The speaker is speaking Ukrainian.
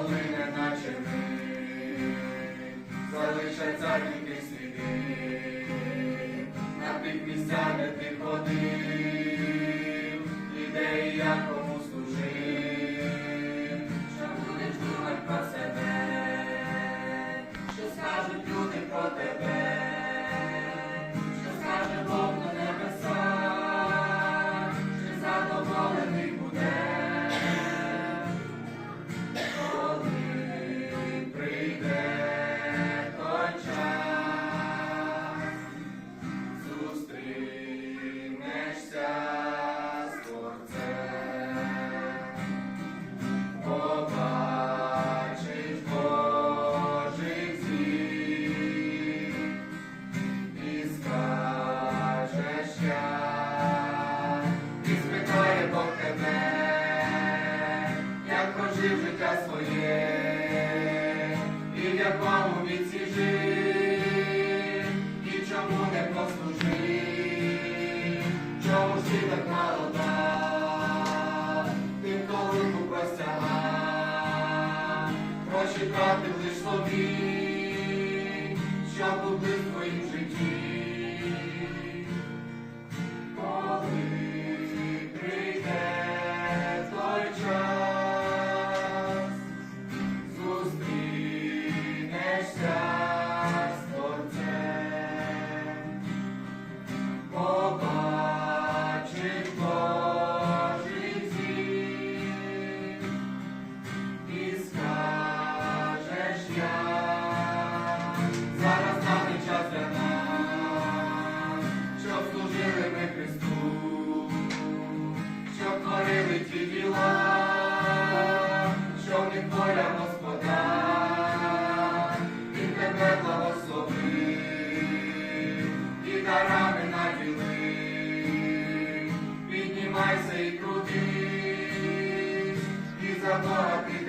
коли не наче ми, залишаться тільки сліди, на тих місцях, де ти ходив, прожив життя своє, і в якому віці жив, і чому не послужив, чому ж так мало дав, тим, хто руку простягав, тратив лиш собі, щоб бути в твоїм житті. Воля Господа, і тебе благослови, і дарами наділи, піднімайся і крутись, і за Бога ти